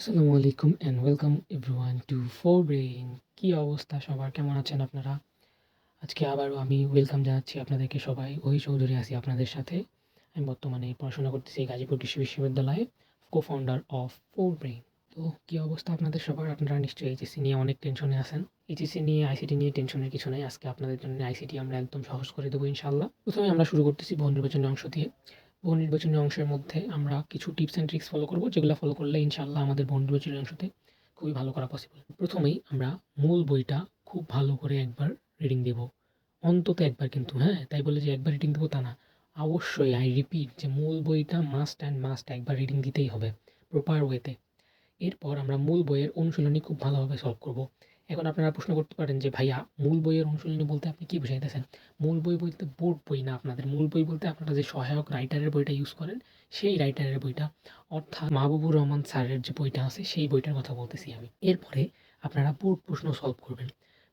আসসালামু আলাইকুম and welcome everyone to Four Brain কী অবস্থা? সবার কেমন আছেন আপনারা? আজকে আবারও আমি ওয়েলকাম জানাচ্ছি আপনাদেরকে সবাই। ওই চৌধুরী আছি আপনাদের সাথে। আমি বর্তমানে পড়াশোনা করতেছি গাজীপুর কৃষি বিশ্ববিদ্যালয়ে co founder of Four Brain তো কী অবস্থা আপনাদের সবার? আপনারা নিশ্চয়ই এইচএসসি নিয়ে অনেক টেনশনে আছেন। এইচএসসি নিয়ে আইসিটি নিয়ে টেনশনের কিছু নেই। আজকে আপনাদের জন্য আইসিটি আমরা একদম সহজ করে দেবো ইনশাল্লাহ প্রথমে আমরা শুরু করতেছি বহু নির্বাচনী অংশ দিয়ে। বহু নির্বাচনী অংশের মধ্যে আমরা কিছু টিপস অ্যান্ড ট্রিক্স ফলো করব, যেগুলো ফলো করলে ইনশাল্লাহ আমাদের বহু নির্বাচনী অংশতে খুবই ভালো করা পসিবল প্রথমেই আমরা মূল বইটা খুব ভালো করে একবার রিডিং দেব। অন্তত একবার কিন্তু হ্যাঁ তাই বলে যে একবার রিডিং দেবো তা না। অবশ্যই আই রিপিট যে মূল বইটা মাস্ট অ্যান্ড মাস্ট একবার রিডিং দিতেই হবে প্রপার ওয়েতে এরপর আমরা মূল বইয়ের অনুশীলনী খুব ভালোভাবে সলভ করব। এখন আপনারা প্রশ্ন করতে পারেন যে, ভাইয়া, মূল বইয়ের অনুশীলনী বলতে আপনি কী বুঝাইতেছেন? মূল বই বলতে বোর্ড বই না আপনাদের। মূল বই বলতে আপনারা যে সহায়ক রাইটারের বইটা ইউজ করেন, সেই রাইটারের বইটা। অর্থাৎ মাহবুবুর রহমান স্যারের যে বইটা আছে, সেই বইটার কথা বলতেছি আমি। এরপরে আপনারা বোর্ড প্রশ্ন সলভ করবেন।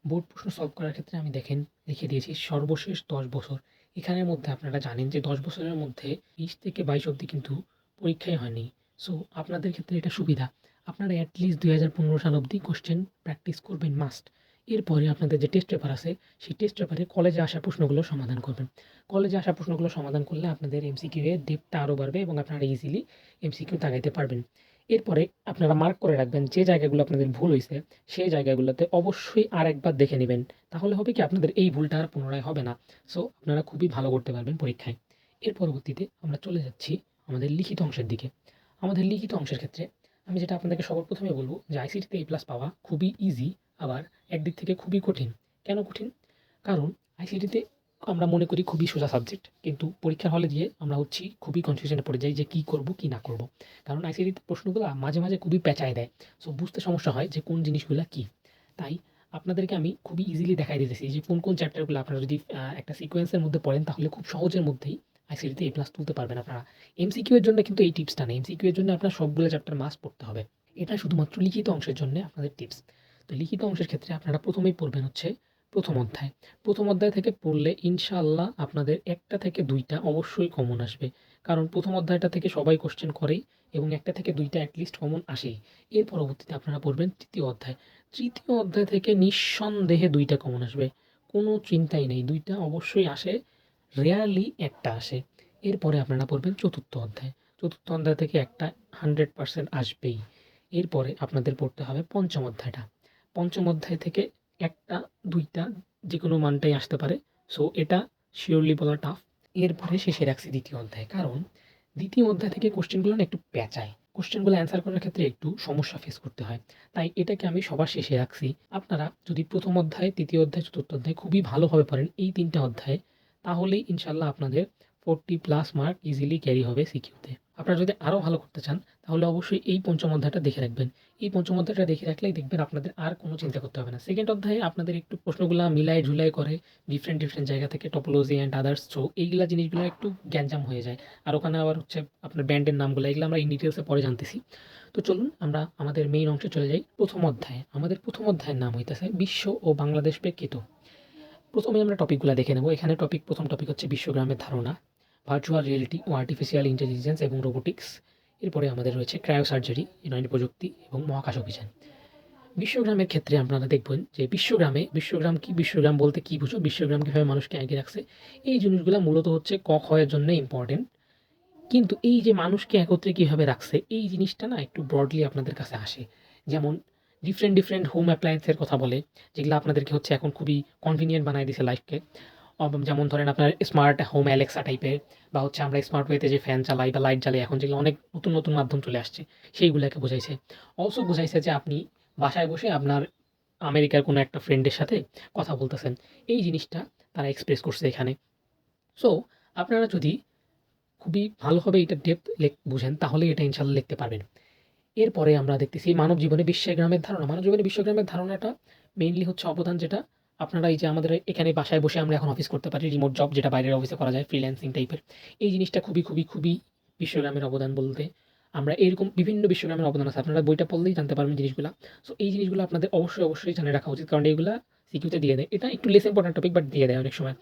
বোর্ড প্রশ্ন সলভ করার ক্ষেত্রে আমি দেখেন, লিখে দিয়েছি, সর্বশেষ দশ বছর। এখানের মধ্যে আপনারা জানেন যে, দশ বছরের মধ্যে বিশ থেকে বাইশ অবধি কিন্তু পরীক্ষাই হয়নি। সো আপনাদের ক্ষেত্রে এটা সুবিধা। আপনারা অ্যাটলিস্ট দুই হাজার পনেরো সাল অবধি কোশ্চেন প্র্যাকটিস করবেন মাস্ট এরপরে আপনাদের যে টেস্ট পেপার আছে, সেই টেস্ট পেপারে কলেজে আসা প্রশ্নগুলো সমাধান করবেন। কলেজে আসা প্রশ্নগুলো সমাধান করলে আপনাদের এমসিকিউ এর ডেপটা আরও বাড়বে এবং আপনারা ইজিলি এমসিকিউ তাকাইতে পারবেন। এরপরে আপনারা মার্ক করে রাখবেন যে জায়গাগুলো আপনাদের ভুল হয়েছে সেই জায়গাগুলোতে অবশ্যই আরেকবার দেখে নেবেন। তাহলে হবে কি, আপনাদের এই ভুলটা আর পুনরায় হবে না। সো আপনারা খুবই ভালো করতে পারবেন পরীক্ষায়। এর পরবর্তীতে আমরা চলে যাচ্ছি আমাদের লিখিত অংশের দিকে। আমাদের লিখিত অংশের ক্ষেত্রে আমি যেটা আপনাদেরকে সবার প্রথমে বলব যে আইসিটিতে এ প্লাস পাওয়া খুবই ইজি আবার একদিক থেকে খুবই কঠিন। কেন কঠিন? কারণ আইসিটিতে আমরা মনে করি খুবই সোজা সাবজেক্ট কিন্তু পরীক্ষার হলে গিয়ে আমরা হচ্ছি খুবই কনফিউশনে পড়ে যাই যে কী করব, কী না করব। কারণ আইসিটিতে প্রশ্নগুলো মাঝে মাঝে খুবই পেঁচায় দেয়। সো বুঝতে সমস্যা হয় যে কোন জিনিসগুলো কী। তাই আপনাদেরকে আমি খুবই ইজিলি দেখাই দিতেছি যে কোন কোন চ্যাপ্টারগুলো আপনারা যদি একটা সিকোয়েন্সের মধ্যে পড়েন তাহলে খুব সহজের মধ্যেই আইসিটিতে এ প্লাস তুলতে পারবেন আপনারা। এমসিকিউ এর জন্য কিন্তু এই টিপসটা নেই। এমসিকিউ এর জন্য আপনার সবগুলো চ্যাপ্টার মাস পড়তে হবে। এটা শুধুমাত্র লিখিত অংশের জন্য আপনাদের টিপস তো লিখিত অংশের ক্ষেত্রে আপনারা প্রথমেই পড়বেন হচ্ছে প্রথম অধ্যায়। প্রথম অধ্যায় থেকে পড়লে ইনশাআল্লাহ আপনাদের একটা থেকে দুইটা অবশ্যই কমন আসবে। কারণ প্রথম অধ্যায়টা থেকে সবাই কোশ্চেন করেই এবং একটা থেকে দুইটা অ্যাটলিস্ট কমন আসেই। এর পরবর্তীতে আপনারা পড়বেন তৃতীয় অধ্যায়। তৃতীয় অধ্যায় থেকে নিঃসন্দেহে দুইটা কমন আসবে। কোনো চিন্তাই নেই। দুইটা অবশ্যই আসে। রেয়ারলি একটা আসে। এরপরে আপনারা পড়বেন চতুর্থ অধ্যায়। চতুর্থ অধ্যায় থেকে একটা হান্ড্রেড পার্সেন্ট আসবেই। এরপরে আপনাদের পড়তে হবে পঞ্চম অধ্যায়টা। পঞ্চম অধ্যায় থেকে একটা, দুইটা যে কোনো মানটাই আসতে পারে। সো এটা শিওরলি বলা টাফ এরপরে শেষে রাখছি দ্বিতীয় অধ্যায়। কারণ দ্বিতীয় অধ্যায় থেকে কোশ্চেনগুলো না একটু পেঁচায়। কোশ্চেনগুলো অ্যান্সার করার ক্ষেত্রে একটু সমস্যা ফেস করতে হয়। তাই এটাকে আমি সবার শেষে রাখছি। আপনারা যদি প্রথম অধ্যায়, তৃতীয় অধ্যায়, চতুর্থ অধ্যায় খুবই ভালোভাবে পড়েন, এই তিনটে অধ্যায় তাহলেই ইনশাল্লাহ আপনাদের forty plus mark easily carry হবে সিকিউতে। আপনারা যদি আরও ভালো করতে চান, তাহলে অবশ্যই এই পঞ্চম অধ্যায়টা দেখে রাখবেন। এই পঞ্চম অধ্যায়টা দেখে রাখলেই দেখবেন আপনাদের আর কোনো চিন্তা করতে হবে না। সেকেন্ড অধ্যায়ে আপনাদের একটু প্রশ্নগুলো মিলাই ঝুলাই করে ডিফারেন্ট ডিফারেন্ট জায়গা থেকে টপোলজি অ্যান্ড আদার্স সো এইগুলো জিনিসগুলো একটু গ্যাঞ্জাম হয়ে যায়। আর ওখানে আবার হচ্ছে আপনার ব্যান্ডের নামগুলো, এগুলো আমরা ইন ডিটেলসে পরে জানতেছি। তো চলুন আমরা আমাদের মেইন অংশে চলে যাই প্রথম অধ্যায়ে। আমাদের প্রথম অধ্যায়ের নাম হইতেছে বিশ্ব ও বাংলাদেশ প্রেক্ষিত প্রথমে আমরা টপিকগুলো দেখে নেব। এখানে টপিক, প্রথম টপিক হচ্ছে বিশ্বগ্রামের ধারণা ভার্চুয়াল রিয়েলিটি ও আর্টিফিশিয়াল ইন্টেলিজেন্স এবং রোবোটিক্স এরপরে আমাদের রয়েছে ক্রায়োসার্জারি ইউনানি প্রযুক্তি এবং মহাকাশ অভিযান। বিশ্বগ্রামের ক্ষেত্রে আপনারা দেখবেন যে বিশ্বগ্রামে, বিশ্বগ্রাম কি, বিশ্বগ্রাম বলতে কী বুঝো? বিশ্বগ্রাম কীভাবে মানুষকে এগিয়ে রাখছে? এই জিনিসগুলো মূলত হচ্ছে ক ক্ষয়ের জন্য ইম্পর্টেন্ট কিন্তু এই যে মানুষকে একত্রে কীভাবে রাখছে, এই জিনিসটা না একটু ব্রডলি আপনাদের কাছে আসে। যেমন ডিফারেন্ট ডিফারেন্ট হোম অ্যাপ্লায়েন্সের কথা বলে, যেগুলো আপনাদেরকে হচ্ছে এখন খুবই কনভিনিয়েন্ট বানায় দিছে লাইফকে যেমন ধরেন আপনার স্মার্ট হোম অ্যালেক্সা টাইপের বা হচ্ছে আমরা স্মার্ট ওয়েতে যে ফ্যান চালাই বা লাইট জ্বালাই, এখন যেগুলো অনেক নতুন নতুন মাধ্যম চলে আসছে, সেইগুলোকে বোঝাইছে। অলসো বোঝাইছে যে আপনি বাসায় বসে আপনার আমেরিকার কোনো একটা ফ্রেন্ডের সাথে কথা বলতেছেন। এই জিনিসটা তারা এক্সপ্রেস করছে এখানে। সো আপনারা যদি খুবই ভালোভাবে এটা ডেপথ বুঝেন, তাহলে এটা ইনশাল্লাহ লিখতে পারবেন। এরপরে আমরা দেখতেছি মানব জীবনে বিশ্বগ্রামের ধারণা। মানব জীবনে বিশ্বগ্রামের ধারণাটা মেইনলি হচ্ছে অবদান যেটা। আপনারা এই যে আমাদের এখানে বাসায় বসে আমরা এখন অফিস করতে পারি রিমোট জব যেটা বাইরের অফিসে করা যায় ফ্রিল্যান্সিং টাইপের এই জিনিসটা খুবই খুবই খুবই বিশ্বগ্রামের অবদান বলতে আমরা এরকম বিভিন্ন বিশ্বগ্রামের অবদান আছে। আপনারা বইটা পড়লেই জানতে পারবেন জিনিসগুলো। সো এই জিনিসগুলো আপনাদের অবশ্যই অবশ্যই জানে রাখা উচিত। কারণ এইগুলো সিকিউতে দিয়ে দেয়। এটা একটু লেস ইম্পর্টেন্ট টপিক বাট দিয়ে দেয় অনেক সময়।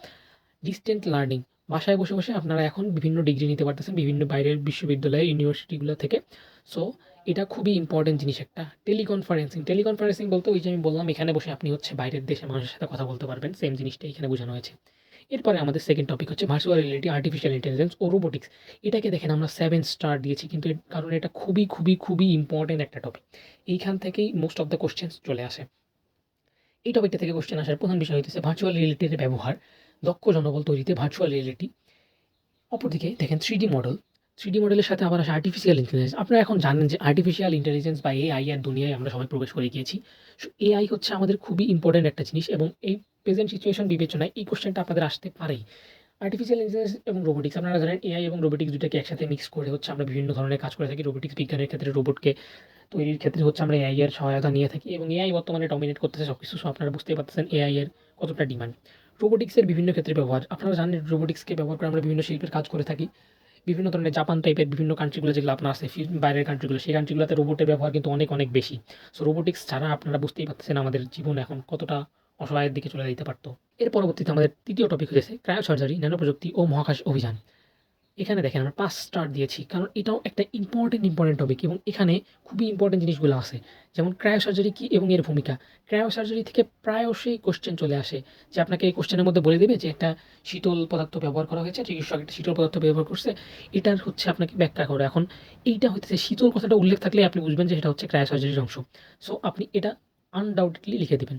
ডিস্টেন্ট লার্নিং বাসায় বসে বসে আপনারা এখন বিভিন্ন ডিগ্রি নিতে পারতেছেন বিভিন্ন বাইরের বিশ্ববিদ্যালয় ইউনিভার্সিটিগুলো থেকে। সো এটা খুবই ইম্পর্টেন্ট জিনিস একটা। টেলিকনফারেন্সিং টেলিকনফারেন্সিং বলতে ওই যে আমি বললাম, এখানে বসে আপনি হচ্ছে বাইরের দেশের মানুষের সাথে কথা বলতে পারবেন। সেম জিনিসটা এখানে বোঝানো হয়েছে। এরপরে আমাদের সেকেন্ড টপিক হচ্ছে ভার্চুয়াল রিয়েলিটি আর্টিফিশিয়াল ইন্টেলিজেন্স ও রোবোটিক্স এটাকে দেখেন আমরা সেভেন স্টার দিয়েছি, কিন্তু এর কারণ এটা খুবই খুবই খুবই ইম্পর্টেন্ট একটা টপিক এইখান থেকেই মোস্ট অফ দ্য কোশ্চেন্স চলে আসে। এই টপিকটা থেকে কোশ্চেন আসার প্রধান বিষয় হচ্ছে ভার্চুয়াল রিয়েলিটির ব্যবহার, দক্ষ জনবল তৈরিতে ভার্চুয়াল রিয়েলিটি অপরদিকে দেখেন থ্রি মডেল থ্রি ডি মডেলের সাথে আবার আসে আর্টিফিশিয়াল ইন্টেলিজেন্স আপনারা এখন জানেন যে আর্টিফিশিয়াল ইন্টেলিজেন্স বা এআই এর দুনিয়ায় আমরা সবাই প্রবেশ করে গিয়েছি। সো এআই হচ্ছে আমাদের খুবই ইম্পর্ট্যান্ট একটা জিনিস এবং এই প্রেজেন্ট সিচুয়েশন বিবেচনায় এই কোশ্চেনটা আপনাদের আসতে পারেই। আর্টিফিশিয়াল ইন্টেলিজেন্স এবং রোবোটিক্স আপনারা জানেন এআই এবং রোবোটিক্স দুটাকে একসাথে মিক্স করে হচ্ছে আমরা বিভিন্ন ধরনের কাজ করে থাকি। রোবোটিক্স বিজ্ঞানের ক্ষেত্রে রোবটকে তৈরির ক্ষেত্রে হচ্ছে আমরা এআই এর সহায়তা নিয়ে থাকি এবং এআই বর্তমানে ডমিনেট করতেছে সব কিছু সো আপনারা বুঝতেই পারতেছেন এআই এর কতটা ডিমান্ড রোবোটিক্সের বিভিন্ন ক্ষেত্রে ব্যবহার, আপনারা জানেন রোবোটিক্সকে ব্যবহার করে আমরা বিভিন্ন শিল্পের কাজ করে থাকি। বিভিন্ন ধরনের জাপান টাইপের বিভিন্ন কান্ট্রিগুলো যেগুলো আপনার আছে বাইরের কান্ট্রিগুলো সেই কান্ট্রিগুলোতে রোবটের ব্যবহার কিন্তু অনেক অনেক বেশি। সো রোবোটিক্স ছাড়া আপনারা বুঝতেই পারতেছেন আমাদের জীবন এখন কতটা অসহায়ের দিকে চলে যেতে পারতো। এর পরবর্তীতে আমাদের তৃতীয় টপিক হয়েছে ক্রায়ো সার্জারি ন্যানো প্রযুক্তি ও মহাকাশ অভিযান। এখানে দেখেন আমরা পাঁচ স্টার দিয়েছি, কারণ এটাও একটা ইম্পর্টেন্ট ইম্পর্টেন্ট টপিক এবং এখানে খুবই ইম্পর্টেন্ট জিনিসগুলো আছে। যেমন ক্রায়ো সার্জারি কী এবং এর ভূমিকা? ক্রায়ো সার্জারি থেকে প্রায়শই কোশ্চেন চলে আসে, যে আপনাকে এই কোশ্চেনের মধ্যে বলে দেবে যে একটা শীতল পদার্থ ব্যবহার করা হয়েছে, চিকিৎসক একটা শীতল পদার্থ ব্যবহার করছে, এটার হচ্ছে আপনাকে ব্যাখ্যা করে। এখন এইটা হচ্ছে শীতল কথাটা উল্লেখ থাকলে আপনি বুঝবেন যে এটা হচ্ছে ক্রায়ো সার্জারির অংশ। সো আপনি এটা আনডাউটেডলি লিখে দেবেন।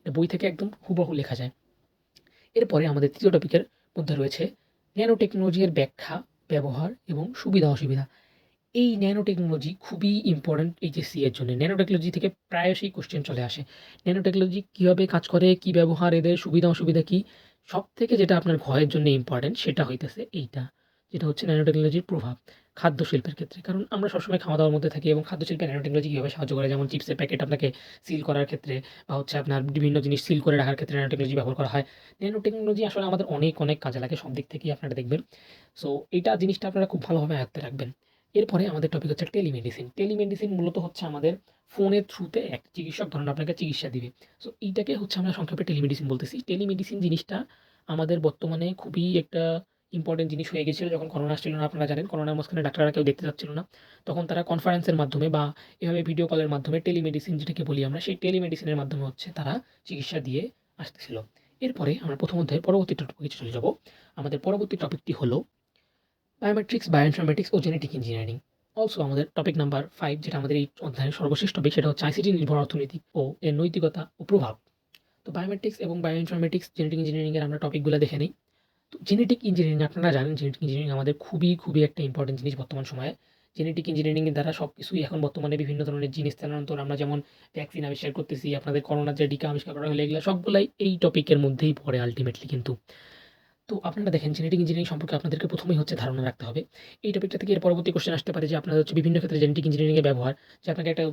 এটা বই থেকে একদম হুবহু লেখা যায়। এরপরে আমাদের তৃতীয় টপিকের মধ্যে রয়েছে ন্যানো টেকনোলজির ব্যাখ্যা, ব্যবহার এবং সুবিধা, অসুবিধা। এই ন্যানো টেকনোলজি খুবই ইম্পর্ট্যান্ট এইচএসসি এর জন্য। ন্যানো টেকনোলজি থেকে প্রায়শই কোশ্চেন চলে আসে। ন্যানো টেকনোলজি কীভাবে কাজ করে, কী ব্যবহার, এদের সুবিধা, অসুবিধা কী? সব থেকে যেটা আপনার ঘরের জন্য ইম্পর্ট্যান্ট সেটা হইতেছে এইটা। যেটা হচ্ছে ন্যানো টেকনোলজির প্রভাব খাদ্য শিল্পের ক্ষেত্রে। কারণ আমরা সবসময় খাওয়া দাওয়ার মধ্যে থাকি এবং খাদ্য শিল্পে ন্যানো টেকনোলজি কীভাবে সাহায্য করে? যেমন চিপসের প্যাকেট আপনাকে সিল করার ক্ষেত্রে বা হচ্ছে আপনার বিভিন্ন জিনিস সিল করে রাখার ক্ষেত্রে ন্যানো টেকনোলজি ব্যবহার করা হয়। ন্যানো টেকনোলজি আসলে আমাদের অনেক অনেক কাজে লাগে সব দিক থেকেই আপনারা দেখবেন। সো এটা জিনিসটা আপনারা খুব ভালোভাবে আয়ত্তে রাখবেন। এরপরে আমাদের টপিক হচ্ছে টেলিমেডিসিন টেলিমেডিসিন মূলত হচ্ছে আমাদের ফোনের থ্রুতে এক চিকিৎসক ধরুন আপনাকে চিকিৎসা দিবে। সো এইটাকে হচ্ছে আমরা সংক্ষেপে টেলিমেডিসিন বলতেছি। টেলিমেডিসিন জিনিসটা আমাদের বর্তমানে খুবই একটা ইম্পর্টেন্ট জিনিস হয়ে গেছিল যখন করোনা আসছিল না আপনারা জানেন করোনার মাঝখানে ডাক্তাররা কেউ দেখতে যাচ্ছিল না। তখন তারা কনফারেন্সের মাধ্যমে বা এভাবে ভিডিও কলের মাধ্যমে টেলিমেডিসিন যেটাকে বলি আমরা সেই টেলিমেডিসিনের মাধ্যমে হচ্ছে তারা চিকিৎসা দিয়ে আসতেছিল। এরপরে আমরা প্রথম অধ্যায়ের পরবর্তী টপিকে চলে যাব। আমাদের পরবর্তী টপিকটি হলো বায়োমেট্রিক্স বায়োইনফরমেটিক্স ও জেনেটিক ইঞ্জিনিয়ারিং অলসো আমাদের টপিক নাম্বার ফাইভ যেটা আমাদের এই অধ্যায়ের সর্বশেষ টপিক সেটা হচ্ছে আইসিটি নির্ভর অর্থনীতি ও এর নৈতিকতা ও প্রভাব। তো বায়োমেট্রিক্স এবং বায়োইনফরমেটিক্স জেনেটিক ইঞ্জিনিয়ারিংয়ের আমরা টপিকগুলো দেখে নিই। তো জেনেটিক ইঞ্জিনিয়ারিং আপনারা জানেন জেনেটিক ইঞ্জিনিয়ারিং আমাদের খুবই খুবই একটা ইম্পর্টেন্ট জিনিস বর্তমান সময়ে। জেনেটিক ইঞ্জিনিয়ারিংয়ের দ্বারা সব কিছুই এখন বর্তমানে বিভিন্ন ধরনের জিনিস স্থানান্তর। আমরা যেমন ভ্যাকসিন আবিষ্কার করতেছি, আপনাদের করোনার যে টিকা আবিষ্কার করা হলো, এগুলো সবগুলাই এই টপিকের মধ্যেই পড়ে আলটিমেটলি কিন্তু। তো আপনারা দেখেন জেনেটিক ইঞ্জিনিয়ারিং সম্পর্কে আপনাদেরকে প্রথমেই হচ্ছে ধারণা রাখতে হবে। এই টপিকটা থেকে এর পরবর্তী কোশ্চেন আসতে পারে যে আপনাদের হচ্ছে বিভিন্ন ক্ষেত্রে জেনেটিক ইঞ্জিনিয়ারিংয়ের ব্যবহার, যে আপনাকে একটা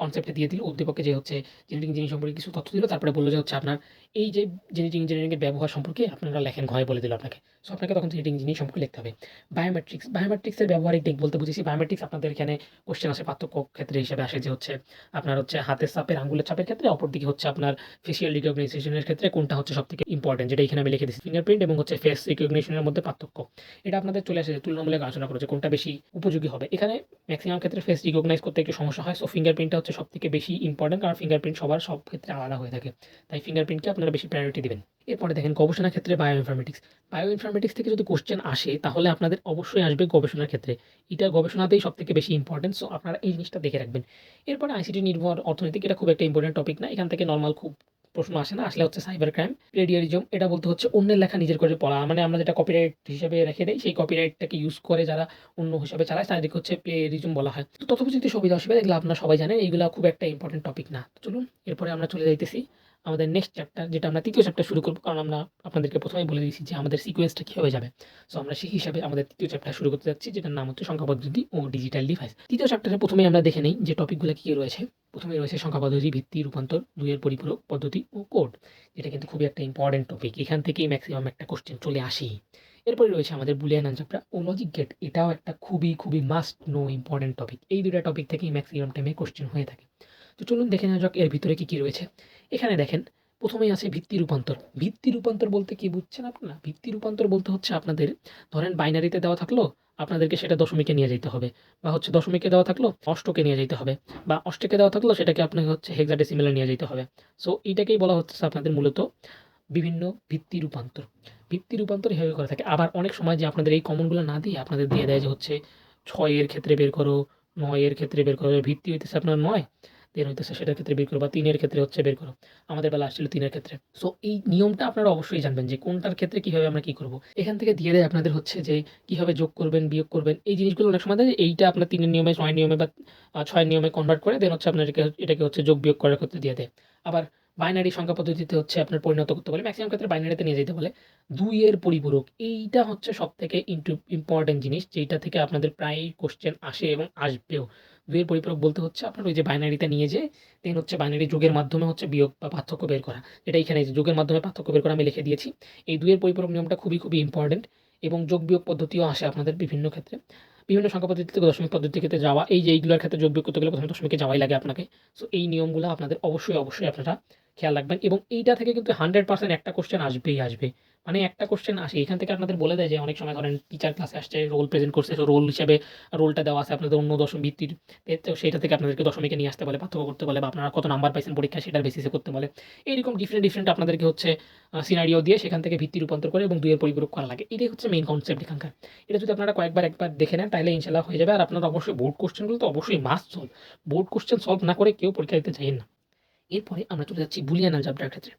কনসেপ্টে দিয়ে দিল উদ্দীপকে যে হচ্ছে জেনেটিক ইঞ্জিনিয়ারিং সম্পর্কে কিছু তথ্য দিল, তারপরে বলল যে হচ্ছে আপনার এই যে জেনেটিক ইঞ্জিনিয়ারিংয়ের ব্যবহার সম্পর্কে আপনারা লেখেন ঘরে বলে দিল আপনাকে। সো আপনাকে তখন জেনেটিক ইঞ্জিনিয়ারিং সম্পর্কে লিখতে হবে। বায়োমেট্রিক্স বায়োমেট্রিক্সের ব্যবহারিক দিক বলতে বুঝেছি বায়োমেট্রিক্স আপনাদের এখানে কোশ্চেন আসে পার্থক্য ক্ষেত্রে হিসেবে আসে যে হচ্ছে আপনার হচ্ছে হাতের চাপের, আঙ্গুলের চাপের ক্ষেত্রে, অপরদিকে হচ্ছে আপনার ফেসিয়াল রিকগনাইজেশনের ক্ষেত্রে কোনটা হচ্ছে সব থেকে ইম্পর্টেন্ট যেটা এখানে আমি লিখে দিচ্ছি ফিঙ্গারপ্রিন্ট এবং হচ্ছে ফেস রিকগনিশনের মধ্যে পার্থক্য। এটা আপনাদের চলে আসে তুলনামূলক আলোচনা করেছে কোনটা বেশি উপযোগী হবে। এখানে ম্যাক্সিমাম ক্ষেত্রে ফেস রিকগনাইজ করতে একটু সমস্যা হয়। সো ফিঙ্গারপ্রিন্টটা হচ্ছে সব থেকে বেশি ইম্পর্টেন্ট কারণ ফিঙ্গারপ্রিন্ট সবার সব ক্ষেত্রে আলাদা হয়ে থাকে। তাই ফিঙ্গারপ্রিন্টকে আপনারা বেশি প্রায়োরিটি দেবেন। এরপরে দেখেন গবেষণার ক্ষেত্রে বায়ো ইনফরমেটিক্স বায়ো ইনফরমেটিক্স থেকে যদি কোশ্চেন আসে, তাহলে আপনাদের অবশ্যই আসবে গবেষণার ক্ষেত্রে। এটা গবেষণাতেই সব থেকে বেশি ইম্পর্টেন্ট সো আপনারা এই জিনিসটা দেখে রাখবেন। এরপরে আইসিটি নির্ভর অর্থনৈতিক এটা খুব একটা ইম্পর্টেন্ট টপিক না। এখান থেকে নর্মাল খুব প্রশ্ন আসে না, আসলে হচ্ছে সাইবার ক্রাইম প্লেডিয়ারিজম এটা বলতে হচ্ছে অন্যের লেখা নিজের করে পড়া। মানে আমরা যেটা কপিরাইট হিসেবে রেখে দেই, সেই কপিরাইটটাকে ইউজ করে যারা অন্য হিসাবে চালায়, তাদেরকে হচ্ছে প্লেয়ারিজম বলা হয়। তো তথ্যপ্রযুক্তি সুবিধা অসুবিধা এগুলো আপনারা সবাই জানেন, এইগুলো খুব একটা ইম্পর্টেন্ট টপিক না। চলুন, এরপরে আমরা চলে যাইতেছি। আমাদের নেক্সট চ্যাপ্টার যেটা আমরা তৃতীয় চ্যাপ্টার শুরু করব, কারণ আমরা আপনাদেরকে প্রথমেই বলে দিয়েছি যে আমাদের সিকোয়েন্সটা কীভাবে যাবে। সো আমরা সেই হিসাবে আমাদের তৃতীয় চ্যাপ্টার শুরু করতে যাচ্ছি, যেটার নাম হচ্ছে সংখ্যা পদ্ধতি ও ডিজিটাল ডিভাইস তৃতীয় চ্যাপ্টারে প্রথমেই আমরা দেখে নিই যে টপিকগুলো কী রয়েছে। প্রথমে রয়েছে সংখ্যা পদ্ধতি ভিত্তি, রূপান্তর, দুইয়ের পরিপূরক, পদ্ধতি ও কোড যেটা কিন্তু খুবই একটা ইম্পর্টেন্ট টপিক এখান থেকেই ম্যাক্সিমাম একটা কোশ্চেন চলে আসি এরপরে রয়েছে আমাদের বুলিয়ান আনসারটা ও লজিক গেট এটাও একটা খুবই খুবই মাস্ট নো ইম্পর্টেন্ট টপিক এই দুটা টপিক থেকেই ম্যাক্সিমাম টাইমে কোশ্চেন হয়ে থাকে। তো চলুন দেখে নেওয়া যাক এর ভিতরে কী কী রয়েছে। এখানে দেখেন, প্রথমেই আছে ভিত্তি রূপান্তর। ভিত্তি রূপান্তর বলতে কি বুঝছেন আপনারা? ভিত্তি রূপান্তর বলতে হচ্ছে আপনাদের, ধরেন বাইনারিতে দেওয়া থাকল, আপনাদেরকে সেটা দশমিকে নিয়ে যেতে হবে, বা হচ্ছে দশমিকে দেওয়া থাকল, অষ্টকে নিয়ে যেতে হবে, বা অষ্টকে দেওয়া থাকল, সেটাকে আপনাকে হচ্ছে হেক্সাডেসিমেলে নিয়ে যেতে হবে। সো এইটাকেই বলা হচ্ছে আপনাদের মূলত বিভিন্ন ভিত্তি রূপান্তর। ভিত্তি রূপান্তর এভাবে করে থাকে। আবার অনেক সময় যে আপনাদের এই কমনগুলো না দিয়ে আপনাদের দিয়ে দেয় যে হচ্ছে ছয়ের ক্ষেত্রে বের করো, নয়ের ক্ষেত্রে বের করো ভিত্তি হইতেছে আপনার নয়। দেন হইতেছে, সেটার ক্ষেত্রে বের করো বা তিনের ক্ষেত্রে হচ্ছে বের করো। আমাদের বেলা আসছিল তিনের ক্ষেত্রে। সো এই নিয়মটা আপনারা অবশ্যই জানবেন যে কোনটার ক্ষেত্রে কীভাবে আমরা কী করব। এখান থেকে দিয়ে দেয় আপনাদের হচ্ছে যে কীভাবে যোগ করবেন, বিয়োগ করবেন। এই জিনিসগুলো অনেক সময় এইটা আপনার তিনের নিয়মে ছয় নিয়মে বা ছয় নিয়মে কনভার্ট করে দেন হচ্ছে আপনার এটাকে হচ্ছে যোগ বিয়োগ করার ক্ষেত্রে দিয়ে দেয়। আবার বাইনারি সংখ্যা পদ্ধতিতে হচ্ছে আপনার পরিণত করতে বলে ম্যাক্সিমাম ক্ষেত্রে বাইনারিতে নিয়ে যেতে বলে। দুইয়ের পরিপূরক, এইটা হচ্ছে সব থেকে ইম্পর্টেন্ট জিনিস যেটা থেকে আপনাদের প্রায় কোশ্চেন আসে এবং আসবেও। দুইয়ের পরিপূরক বলতে হচ্ছে আপনার ওই যে বাইনারিতে নিয়ে যে দেন হচ্ছে বাইনারি যোগের মাধ্যমে হচ্ছে বিয়োগ বা পার্থক্য বের করা। এটা এখানে যোগের মাধ্যমে পার্থক্য বের করা আমি লিখে দিয়েছি। এই দুইয়ের পরিপূরক নিয়মটা খুবই খুবই ইম্পর্টেন্ট এবং যোগ বিয়োগ পদ্ধতিও আসে আপনাদের বিভিন্ন ক্ষেত্রে। বিভিন্ন সংখ্যা পদ্ধতি থেকে দশমিক পদ্ধতি ক্ষেত্রে যাওয়া, এই যে এইগুলোর ক্ষেত্রে যোগ বিয়োগ করতে গেলে প্রথমে দশমিকে যাওয়াই লাগে আপনাকে। সো এই নিয়মগুলো আপনাদের অবশ্যই অবশ্যই আপনারা খেয়াল রাখবেন এবং এইটা থেকে কিন্তু হান্ড্রেড পার্সেন্ট একটা কোশ্চেন আসবেই, আসবে। মানে একটা কোশ্চেন আসে, এখান থেকে আপনাদের বলে দেয় যে অনেক সময় ধরেন টিচার ক্লাসে আসছে রোল প্রেজেন্ট করছে রোল হিসেবে রোলটা দেওয়া আছে আপনাদের অন্য দশম ভিত্তির তো সেটা থেকে আপনাদেরকে দশমিকে নিয়ে আসতে বলে, পার্থক্য করতে বলে, বা আপনারা কত নাম্বার পাইছেন পরীক্ষা সেটার বেসিসে করতে বলে। এইরকম ডিফারেন্ট ডিফারেন্ট আপনাদেরকে হচ্ছে সিনারিও দিয়ে সেখান থেকে ভিত্তি রূপান্তর করে এবং দুইয়ের পরিপূরক করা লাগে। এটাই হচ্ছে মেইন কনসেপ্ট এখানকার। এটা যদি আপনারা কয়েকবার একবার দেখে নেন তাহলে ইনশাল্লাহ হয়ে যাবে। আর আপনারা অবশ্যই বোর্ড কোশ্চেনগুলো তো অবশ্যই must solve board question solve না করে কেউ পরীক্ষা দিতে চাইেন না। এরপরে আমরা চলে যাচ্ছি বুলিয়ান অ্যালজাবরার ক্ষেত্রে।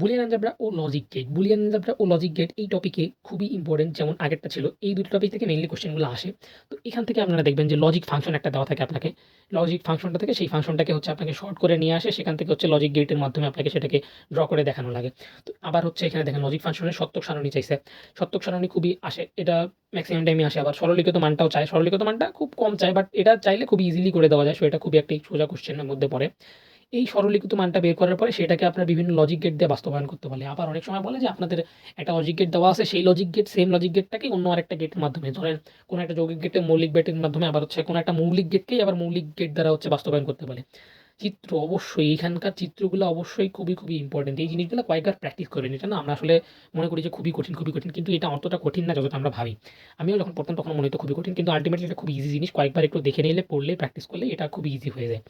বুলিয়ান অ্যালজাবরা ও লজিক গেট বুলিয়ান অ্যালজাবরা ও লজিক গেট এই টপিকে খুবই ইম্পর্টেন্ট যেমন আগেরটা ছিল, এই দুটো টপিক থেকে মেইনলি কোশ্চেনগুলো আসে। তো এখান থেকে আপনারা দেখবেন যে লজিক ফাংশন একটা দেওয়া থাকে আপনাকে। লজিক ফাংশনটা থেকে সেই ফাংশনটাকে হচ্ছে আপনাকে শর্ট করে নিয়ে আসে, সেখান থেকে হচ্ছে লজিক গেটের মাধ্যমে আপনাকে সেটাকে ড্র করে দেখানো লাগে। তো আবার হচ্ছে এখানে দেখেন লজিক ফাংশনের সত্যক সারণী চাইছে। সত্যক সারণী খুবই আসে, এটা ম্যাক্সিমাম টাইমে আসে আবার। সরলীকৃত মানটাও চায়। সরলীকৃত মানটা খুব কম চায় বাট এটা চাইলে খুব ইজিলি করে দেওয়া যায় সো এটা খুবই একটা সোজা কোশ্চেনের মধ্যে পড়ে। এই সরলীকৃত মানটা বের করার পরে সেটাকে আপনার বিভিন্ন লজিক গেট দিয়ে বাস্তবায়ন করতে বলে আবার অনেক সময় বলে যে আপনাদের একটা লজিক গেট দেওয়া আছে, সেই লজিক গেট সেম লজিক গেটটাকে অন্য আরেকটা গেটের মাধ্যমে, ধরেন কোনো একটা যৌগিক গেটের মৌলিক গেটের মাধ্যমে আবার হচ্ছে কোনো একটা মৌলিক গেটকেই আবার মৌলিক গেট দ্বারা হচ্ছে বাস্তবায়ন করতে বলে চিত্র অবশ্যই, এখানকার চিত্রগুলো অবশ্যই খুবই খুবই ইম্পর্টেন্ট এই জিনিসগুলো কয়েকবার প্র্যাকটিস করেন এটা না আমরা আসলে মনে করি যে খুবই কঠিন খুবই কঠিন, কিন্তু এটা অতটা কঠিন না যতটা আমরা ভাবি। আমিও যখন পড়তাম তখন মনে হতো খুবই কঠিন, কিন্তু আলটিমেটলি এটা খুব ইজি জিনিস, কয়েকবার একটু দেখে নিলে, পড়লে প্র্যাকটিস করলে এটা খুব ইজি হয়ে যায়।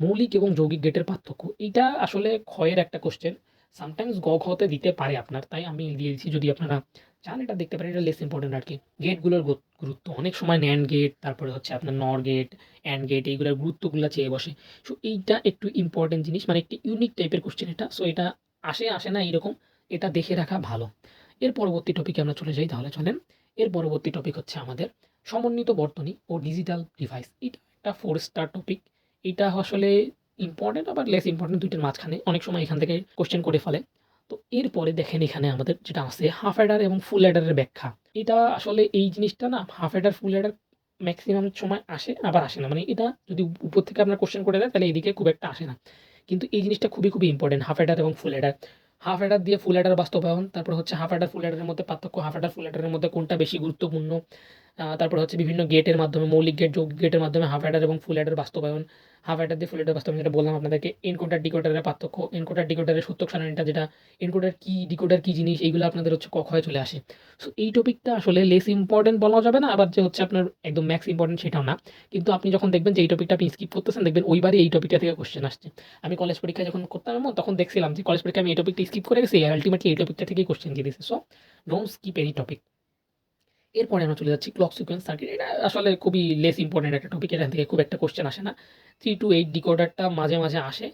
মৌলিক এবং যৌগিক গেটের পার্থক্য এটা আসলে ক্ষয়ের একটা কোশ্চেন সামটাইমস গ খতে দিতে পারে আপনার, তাই আমি দিয়ে দিচ্ছি যদি আপনারা চান এটা দেখতে পারেন, এটা লেস ইম্পর্টেন্ট আর কি। গেটগুলোর গুরুত্ব অনেক সময় ন্যান্ড গেট তারপরে হচ্ছে আপনার নর গেট অ্যান্ড গেট এইগুলোর গুরুত্বগুলো চেয়ে বসে। সো এইটা একটু ইম্পর্টেন্ট জিনিস মানে একটি ইউনিক টাইপের কোশ্চেন এটা। সো এটা আসে আসে না এরকম এটা দেখে রাখা ভালো। এর পরবর্তী টপিকে আমরা চলে যাই, তাহলে চলেন। এর পরবর্তী টপিক হচ্ছে আমাদের সমন্বিত বর্তনী ও ডিজিটাল ডিভাইস এটা একটা ফোর স্টার টপিক এটা আসলে ইম্পর্টেন্ট আবার লেস ইম্পর্টেন্ট দুইটার মাঝখানে অনেক সময় এখান থেকে কোশ্চেন করে ফেলে। তো এরপরে দেখেন এখানে আমাদের যেটা আছে হাফ অ্যাডার এবং ফুল অ্যাডারের ব্যাখ্যা। এটা আসলে এই জিনিসটা না half adder full adder maximum সময় আসে, আবার আসে না। মানে এটা যদি উপর থেকে আপনার কোশ্চেন করে দেয়, তাহলে এদিকে খুব একটা আসে না। কিন্তু এই জিনিসটা খুবই খুবই ইম্পর্টেন্ট হাফ অ্যাডার এবং ফুল অ্যাডার হাফ অ্যাডার দিয়ে ফুল অ্যাডার বাস্তবায়ন, তারপর হচ্ছে হাফ অ্যাডার ফুল অ্যাডারের মধ্যে পার্থক্য হাফ অ্যাডার ফুল অ্যাডারের মধ্যে কোনটা বেশি গুরুত্বপূর্ণ? তারপর হচ্ছে বিভিন্ন গেটের মাধ্যমে, মৌলিক গেট যৌগিক গেটের মাধ্যমে হাফ অ্যাডার এবং ফুল অ্যাডার বাস্তবায়ন। হাফ অ্যাডার দিয়ে ফুল অ্যাডার বাস্তবায়ন, যেটা বললাম আপনাদেরকে এনকোডার ডিকোডারের পার্থক্য এনকোডার ডিকোডারের সত্যক সারণীটা যেটা এনকোডার কি ডিকোডার কি জিনিস, এইগুলো আপনাদের হচ্ছে কখয় চলে আসে। সো এই টপিকটা আসলে লেস ইম্পর্টেন্ট বলা যাবে না, আবার যে হচ্ছে আপনার একদম ম্যাক্স ইম্পর্টেন্ট সেটাও না। কিন্তু আপনি যখন দেখবেন যে এই টপিকটা আপনি স্কিপ করতেছেন, দেখবেন ওইবারই এই টপিকটা থেকে কোশ্চেন আসছে। আমি কলেজ পরীক্ষা যখন করতাম এমন, তখন দেখছিলাম যে কলেজ পরীক্ষা আমি এই টপিকটা স্কিপ করে গেছি আলটিমেটলি এই টপিকটা থেকেই কোশ্চেন দিয়ে দিয়েছে। So don't skip any topic এরপরে আমরা চলে যাচ্ছি ক্লক সিকোয়েন্স সার্কিট এটা আসলে খুবই লেস ইম্পর্টেন্ট একটা টপিক এখান থেকে খুব একটা কোশ্চেন আসে না। থ্রি টু এইট ডিকোডারটা মাঝে মাঝে আসে।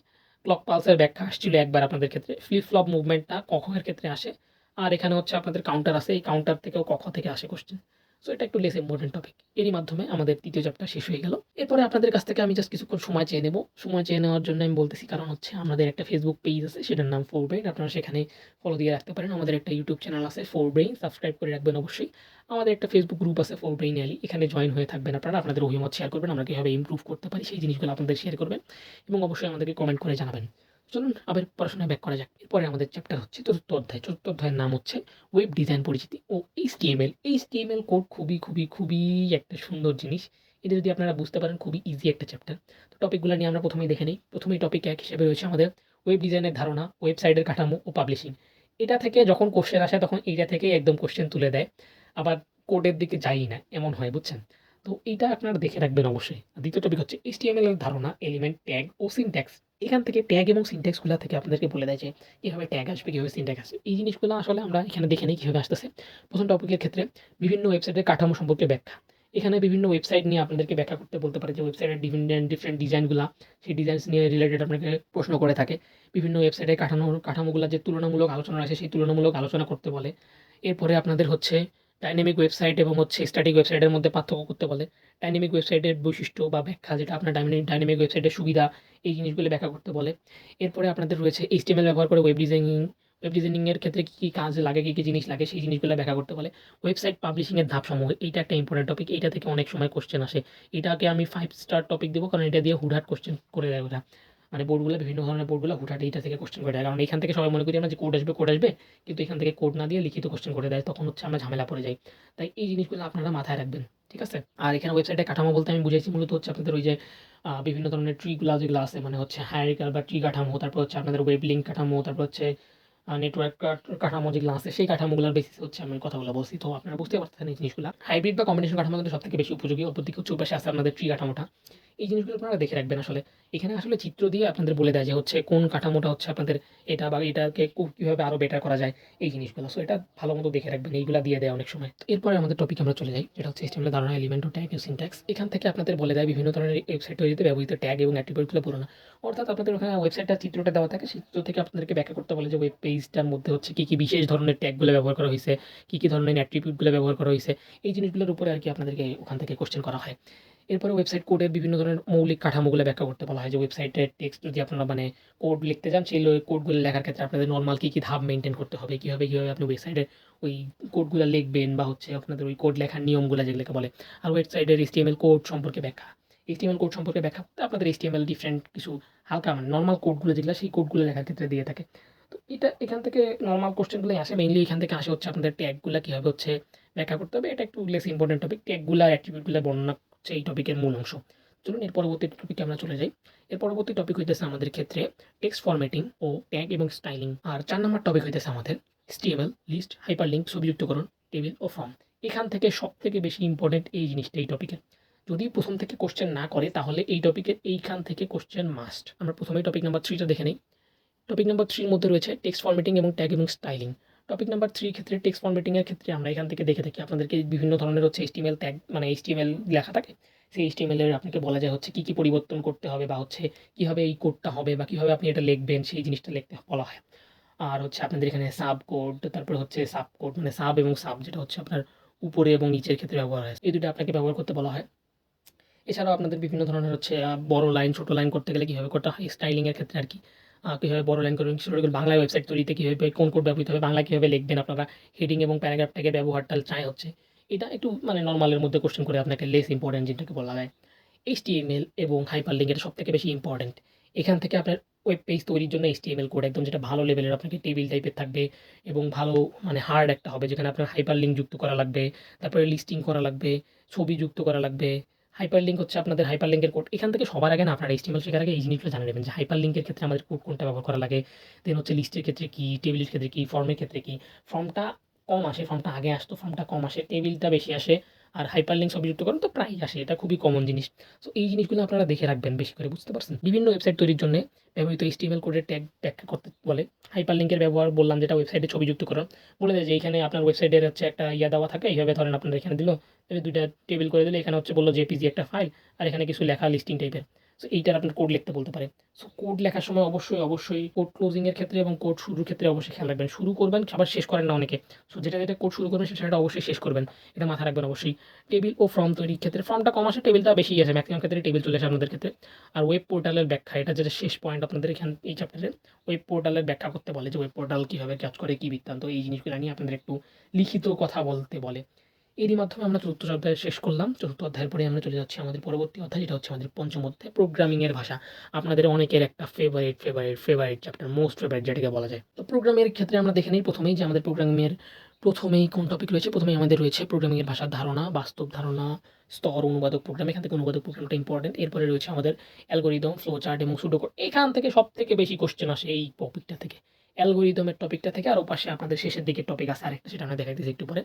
ক্লক পালসের ব্যাখ্যা আসছিল একবার আপনাদের ক্ষেত্রে। ফ্লিপ ফ্লপ মুভমেন্টটা কখের ক্ষেত্রে আসে। আর এখানে হচ্ছে আপনাদের কাউন্টার আছে, এই কাউন্টার থেকেও কখ থেকে আসে কোশ্চেন সো এটা একটু লেস ইম্পর্টেন্ট টপিক এরই মাধ্যমে আমাদের তৃতীয় চ্যাপ্টার শেষ হয়ে গেল। এরপরে আপনাদের কাছ থেকে আমি জাস্ট কিছুক্ষণ সময় চেয়ে নেব। সময় চেয়ে নেওয়ার জন্য আমি বলতেছি, কারণ হচ্ছে আমাদের একটা ফেসবুক পেজ আছে, সেটার নাম ফোর ব্রেইন আপনারা সেখানে ফলো দিয়ে রাখতে পারেন। আমাদের একটা ইউটিউব চ্যানেল আছে ফোর ব্রেইন সাবস্ক্রাইব করে রাখবেন অবশ্যই। আমাদের একটা ফেসবুক গ্রুপ আছে ফোর ব্রেইন অ্যালি এখানে জয়েন হয়ে থাকবেন আপনারা। আপনাদের অভিমত শেয়ার করবেন। আমরা কীভাবে ইমপ্রুভ করতে পারি, সেই জিনিসগুলো আপনাদের শেয়ার করবেন। এবং অবশ্যই আমাদেরকে কমেন্ট করে জানাবেন। চলুন, আবার পড়াশোনায় ব্যাক করা যাক। এরপরে আমাদের চ্যাপ্টার হচ্ছে চতুর্থ অধ্যায়। চতুর্থ অধ্যায়ের নাম হচ্ছে ওয়েব ডিজাইন পরিচিতি ও এইচটিএমএল এইচটিএমএল কোড খুবই খুবই খুবই একটা সুন্দর জিনিস। এটা যদি আপনারা বুঝতে পারেন, খুবই ইজি একটা চ্যাপ্টার তো টপিকগুলো নিয়ে আমরা প্রথমেই দেখে নিই। প্রথমেই টপিক এক হিসেবে রয়েছে আমাদের ওয়েব ডিজাইনের ধারণা ওয়েবসাইটের কাঠামো ও পাবলিশিং এটা থেকে যখন কোশ্চেন আসে, তখন এইটা থেকেই একদম কোশ্চেন তুলে দেয়। আবার কোডের দিকে যাই না, এমন হয়, বুঝছেন? তো এইটা আপনারা দেখে রাখবেন অবশ্যই। দ্বিতীয় টপিক হচ্ছে এইচ এইচটিএমএল এর ধারণা এলিমেন্ট ট্যাগ ও সিনট্যাক্স এখান থেকে ট্যাগ এবং সিনট্যাক্সগুলো থেকে আপনাদেরকে বলে দেয় যে, কীভাবে ট্যাগ আসবে, কীভাবে সিনট্যাক্স আসবে। এই জিনিসগুলো আসলে আমরা এখানে দেখে নিই কীভাবে আসতেছে। প্রথম টপিকের ক্ষেত্রে বিভিন্ন ওয়েবসাইটের কাঠামো সম্পর্কে ব্যাখ্যা। এখানে বিভিন্ন ওয়েবসাইট নিয়ে আপনাদেরকে ব্যাখ্যা করতে বলতে পারে যে ওয়েবসাইটের ডিফারেন্ট ডিফারেন্ট ডিজাইনগুলো সেই ডিজাইনস নিয়ে রিলেটেড আপনাকে প্রশ্ন করে থাকে। বিভিন্ন ওয়েবসাইটের কাঠামো, কাঠামোগুলো যে তুলনামূলক আলোচনা আছে সেই তুলনামূলক আলোচনা করতে বলে। এরপরে আপনাদের হচ্ছে ডাইনামিক ওয়েবসাইট এবং হচ্ছে স্ট্যাটিক ওয়েবসাইটের মধ্যে পার্থক্য করতে বলে ডাইনামিক ওয়েবসাইটের বৈশিষ্ট্য বা ব্যাখ্যা যেটা আপনার ডাইনামিক ওয়েবসাইটের সুবিধা এই জিনিসগুলো ব্যাখ্যা করতে বলে। এরপরে আপনাদের রয়েছে এইচটিএমএল ব্যবহার করে ওয়েব ডিজাইনিং ওয়েব ডিজাইনিংয়ের ক্ষেত্রে কী কী কাজ লাগে, কী কী জিনিস লাগে সেই জিনিসগুলো ব্যাখ্যা করতে বলে। ওয়েবসাইট পাবলিশিংয়ের ধাপসমূহ, এইটা একটা ইম্পর্টেন্ট টপিক এইটা থেকে অনেক সময় কোশ্চেন আসে। এটাকে আমি ফাইভ স্টার টপিক দেবো, কারণ এটা দিয়ে হুটহাট কোশ্চেন করে দেয় ওরা। মানে বোর্ডগুলো বিভিন্ন ধরনের বোর্ডগুলো হুটহাট এইটা থেকে কোশ্চেন করে দেয়। কারণ এখান থেকে সবাই মনে করি আমরা যে কোড আসবে কোড আসবে, কিন্তু এখান থেকে কোড না দিয়ে লিখিত কোশ্চেন করে দেয়, তখন হচ্ছে আমরা ঝামেলা পড়ে যাই। তাই এই জিনিসগুলো আপনারা মাথায় রাখবেন, ঠিক আছে? আর এখানে ওয়েবসাইটে কাঠামো বলতে আমি বুঝাইছি, মূলত হচ্ছে আপনাদের ওই যে বিভিন্ন ধরনের ট্রিগুলো যেগুলো আছে মানে হচ্ছে হায়ারিকাল বা ট্রি কাঠামো, তারপর হচ্ছে আপনাদের ওয়েব লিঙ্ক কাঠামো, তারপর হচ্ছে নেটওয়ার্ক কাঠামো যেগুলো আছে সেই কাঠামোগুলোর বেসিস হচ্ছে আমি কথাগুলো বলছি। তো আপনারা বুঝতে পারতেছেন এই জিনিসগুলো। হাইব্রিড বা কম্বিনেশন কাঠামো কিন্তু সবথেকে বেশি উপযোগী। অপরদিকে হচ্ছে উপাশে আছে আপনাদের ট্রি কাঠামোটা। এই জিনিসগুলো আপনারা দেখে রাখবেন আসলে। এখানে আসলে চিত্র দিয়ে আপনাদের বলে দেয় যে হচ্ছে কোন কাঠামোটা হচ্ছে আপনাদের এটা বা এটাকে কীভাবে আরও বেটার করা যায় এই জিনিসগুলো। সো এটা ভালো মতো দেখে রাখবেন, এইগুলো দিয়ে দেয় অনেক সময়। এরপরে আমাদের টপিক আমরা চলে যাই, যেটা হচ্ছে সিস্টেমের ধারণা এলিমেন্ট ও ট্যাগ সিনট্যাক্স এখান থেকে আপনাদের বলে দেয় বিভিন্ন ধরনের ওয়েবসাইট তৈরিতে ব্যবহৃত ট্যাগ এবং অ্যাট্রিবিউটগুলো পুরোনো। অর্থাৎ আপনাদের ওখানে ওয়েবসাইটটা চিত্রটা দেওয়া থাকে, সেই চিত্র থেকে আপনাদেরকে ব্যাখ্যা করতে বলে যে ওয়েব পেজটার মধ্যে হচ্ছে কী কী বিশেষ ধরনের ট্যাগগুলো ব্যবহার করা হয়েছে, কী কী ধরনের অ্যাট্রিবিউটগুলো ব্যবহার করা হয়েছে। এই জিনিসগুলোর উপরে আর কি আপনাদেরকে ওখান থেকে কোশ্চেন করা হয়। এরপরে ওয়েবসাইট কোডের বিভিন্ন ধরনের মৌলিক কাঠামোগুলো ব্যাখ্যা করতে বলা হয়। যে ওয়েবসাইটের টেক্সট যদি আপনারা মানে কোড লিখতে যান সেই কোডগুলো লেখার ক্ষেত্রে আপনাদের নর্মাল কী কী ধাপ মেনটেন করতে হবে, কীভাবে কীভাবে আপনি ওয়েবসাইটে ওই কোডগুলো লিখবেন বা হচ্ছে আপনাদের ওই কোড লেখার নিয়মগুলো যেগুলোকে বলে। আর ওয়েবসাইটের এসটিএমএল কোড সম্পর্কে ব্যাখ্যা। এইচটিএমএল কোড সম্পর্কে ব্যাখ্যা করতে আপনাদের এইচটিএমএল ডিফারেন্ট কিছু হালকা মানে নর্মাল কোডগুলো যেগুলো, সেই কোডগুলো লেখার ক্ষেত্রে দিয়ে থাকে। তো এটা এখান থেকে নর্মাল কোশ্চেনগুলোই আসে। মেইনলি এখান থেকে আসে হচ্ছে আপনাদের ট্যাগগুলো কীভাবে হচ্ছে ব্যাখ্যা করতে হবে। এটা একটু লেস ইম্পর্টেন্ট টপিক ট্যাগগুলো অ্যাট্রিবিউটগুলো বর্ণনা হচ্ছে এই টপিকের মূল অংশ। চলুন এর পরবর্তী টপিকে আমরা চলে যাই। এর পরবর্তী টপিক হইতেছে আমাদের ক্ষেত্রে টেক্সট ফরম্যাটিং ও ট্যাগ এবং স্টাইলিং আর চার নম্বর টপিক হইতেছে আমাদের স্টিএমএল লিস্ট হাইপার লিঙ্ক ছবিযুক্তকরণ টেবিল ও ফর্ম এখান থেকে সব থেকে বেশি ইম্পর্টেন্ট এই জিনিসটা এই টপিকের যদি প্রথম থেকে কোশ্চেন না করে, তাহলে এই টপিকের এইখান থেকে কোশ্চেন মাস্ট আমরা প্রথমেই টপিক নাম্বার থ্রিটা দেখে নিই। টপিক নাম্বার থ্রির মধ্যে রয়েছে টেক্সট ফরম্যাটিং এবং ট্যাগ এবং স্টাইলিং টপিক নাম্বার থ্রির ক্ষেত্রে টেক্সট ফরম্যাটিংয়ের ক্ষেত্রে আমরা এখান থেকে দেখে থাকি। আপনাদেরকে বিভিন্ন ধরনের হচ্ছে এইচটিএমএল ট্যাগ মানে এইচটিএমএল লেখা থাকে। সেই এইচটিএমএল আপনাকে বলা যায় হচ্ছে কী কী পরিবর্তন করতে হবে বা হচ্ছে কীভাবে এই কোডটা হবে বা কীভাবে আপনি এটা লিখবেন, সেই জিনিসটা লিখতে বলা হয়। আর হচ্ছে আপনাদের এখানে সাব কোড তারপরে হচ্ছে সাব কোড মানে সাব এবং সাব যেটা হচ্ছে আপনার উপরে এবং নিচের ক্ষেত্রে ব্যবহার হয়। এই দুটো আপনাকে ব্যবহার করতে বলা হয়। এছাড়াও আপনাদের বিভিন্ন ধরনের হচ্ছে বড় লাইন ছোট লাইন করতে গেলে কীভাবে করতে হয়? স্টাইলিংয়ের ক্ষেত্রে আর কি। কীভাবে বড় লাইন করবেন ছোটো করে বাংলা ওয়েবসাইট তৈরিতে কীভাবে কোন কোড ব্যবহৃত হবে বাংলা কীভাবে লিখবেন আপনারা হেডিং এবং প্যারাগ্রাফ ট্যাগের ব্যবহারটা চাই হচ্ছে। এটা একটু মানে নর্মালের মধ্যে কোশ্চেন করে আপনাকে লেস ইম্পর্টেন্ট যেটাকে বলা হয়। এইচটিএমএল এবং হাইপার লিঙ্ক এটা সব থেকে বেশি ইম্পর্টেন্ট এখান থেকে আপনার ওয়েব পেজ তৈরির জন্য এইচটিএমএল কোড একদম যেটা ভালো লেভেলের আপনাকে টেবিল টাইপের থাকবে এবং ভালো মানে হার্ড একটা হবে, যেখানে আপনার হাইপার লিঙ্ক যুক্ত করা লাগবে, তারপরে লিস্টিং করা লাগবে, ছবি যুক্ত করা লাগবে হাইপার লিঙ্ক হচ্ছে আপনাদের হাইপার লিঙ্কের কোড। এখান থেকে সবার আগে না, আপনারা এইচটিএমএল শেখার আগে এই জিনিসগুলো জানে নেবেন যে হাইপার লিঙ্কের ক্ষেত্রে আমাদের কোড কোনটা ব্যবহার করা লাগে। দেন হচ্ছে লিস্টের ক্ষেত্রে কী টেবিলের ক্ষেত্রে কী ফর্মের ক্ষেত্রে কী। ফর্মটা কম আসে ফর্মটা আগে আসতো ফর্মটা কম আসে টেবিলটা বেশি আসে। আর হাইপার লিঙ্ক ছবি যুক্ত করেন, তো প্রায় আসে, এটা খুবই কমন জিনিস। সো এই জিনিসগুলো আপনারা দেখে রাখবেন বেশি করে, বুঝতে পারছেন? বিভিন্ন ওয়েবসাইট তৈরির জন্য ব্যবহৃত এইচটিএমএল কোডের ট্যাগ ব্যাখ্যা করতে বলে। হাইপার লিঙ্কের ব্যবহার বললাম যেটা ওয়েবসাইটে ছবি যুক্ত করেন বলে দেয় যে এখানে আপনার ওয়েবসাইটের হচ্ছে একটা ইয়া দেওয়া থাকে, এইভাবে ধরেন আপনার এখানে দিল দুইটা টেবিল করে দিলে, এখানে হচ্ছে বলল যে পিজি একটা ফাইল আর এখানে কিছু লেখা লিস্টিং টাইপের সো এইটার আপনার কোড লিখতে বলতে পারে সো কোড লেখার সময় অবশ্যই অবশ্যই কোড ক্লোজিংয়ের ক্ষেত্রে এবং কোড শুরুর ক্ষেত্রে অবশ্যই খেয়াল রাখবেন। শুরু করবেন, আবার শেষ করেন না অনেকে। সো যেটা যেটা কোড শুরু করবেন, সেটা অবশ্যই শেষ করবেন। এটা মাথায় রাখবেন অবশ্যই। টেবিল ও ফর্ম তৈরির ক্ষেত্রে ফর্মটা কম আসে টেবিলটা বেশি আসে। ম্যাক্সিমাম ক্ষেত্রে টেবিল চলে আসে আপনাদের ক্ষেত্রে। আর ওয়েব পোর্টালের ব্যাখ্যা, এটা যেটা শেষ পয়েন্ট আপনাদের এখান, এই চ্যাপ্টারে ওয়েব পোর্টালের ব্যাখ্যা করতে বলে যে ওয়েব পোর্টাল কীভাবে কাজ করে, কী বৃত্তান্ত, এই জিনিসগুলো নিয়ে আপনাদের একটু লিখিত কথা বলতে বলে। এরই মাধ্যমে আমরা চতুর্থ অধ্যায় শেষ করলাম। চতুর্থ অধ্যায়ের পরে আমরা চলে যাচ্ছি আমাদের পরবর্তী অধ্যায়, যেটা হচ্ছে আমাদের পঞ্চম অধ্যায় প্রোগ্রামিংয়ের ভাষা। আপনাদের অনেকের একটা favourite favourite favourite chapter most favourite যেটাকে বলা যায়। তো প্রোগ্রামের ক্ষেত্রে আমরা দেখে নিই প্রথমেই যে আমাদের প্রোগ্রামিংয়ের প্রথমেই কোন টপিক রয়েছে। প্রথমেই আমাদের রয়েছে প্রোগ্রামিংয়ের ভাষার ধারণা, বাস্তব ধারণা, স্তর, অনুবাদক প্রোগ্রাম এখান থেকে অনুবাদক প্রোগ্রামটা ইম্পর্টেন্ট এরপরে রয়েছে আমাদের অ্যালগোরিদম ফ্লো চার্ট এবং সুডোকোড এখান থেকে সব থেকে বেশি কোশ্চেন আসে এই টপিকটা থেকে। অ্যালগোরিদমের টপিকটা থেকে আর পাশে আপনাদের শেষের দিকে টপিক আছে আরেকটা, সেটা আমরা দেখাইতেছি একটু পরে।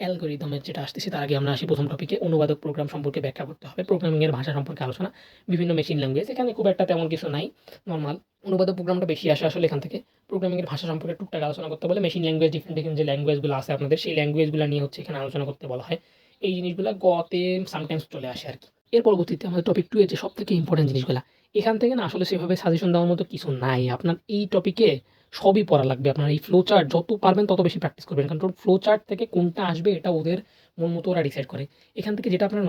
অ্যালগোরিদমের যেটা আসতেছে, তার আগে আমরা আসি প্রথম টপিকে অনুবাদক প্রোগ্রাম সম্পর্কে ব্যাখ্যা করতে হবে। প্রোগ্রামিংয়ের ভাষা সম্পর্কে আলোচনা, বিভিন্ন মেশিন ল্যাঙ্গুয়েজ এখানে খুব একটা তেমন কিছু নাই নর্মাল অনুবাদক প্রোগ্রামটা বেশি আসে আসলে এখান থেকে। প্রোগ্রামিংয়ের ভাষা সম্পর্কে টুকটাক আলোচনা করতে বলে মেশিন ল্যাঙ্গুয়েজ ডিফারেন্ট ডিফারেন্ট যে ল্যাঙ্গুয়েজগুলো আছে আপনাদের, সেই ল্যাঙ্গুয়েজগুলো নিয়ে হচ্ছে এখানে আলোচনা করতে বলা হয়। এই জিনিসগুলো গতে সামটাইমস চলে আসে আর কি। এর পরবর্তীতে আমাদের টপিক টু এর যে সব থেকে ইম্পর্টেন্ট জিনিসগুলো, এখান থেকে না আসলে সেভাবে সাজেশন দেওয়ার মতো কিছু নাই। আপনার এই টপিকে সবই পড়া লাগবে। আপনার এই ফ্লো চার্ট যত পারবেন তত বেশি প্র্যাকটিস করবেন। কারণ ফ্লো চার্ট থেকে কোনটা আসবে এটা ওদের মন মতো ওরা ডিসাইড করে। এখান থেকে যেটা আপনার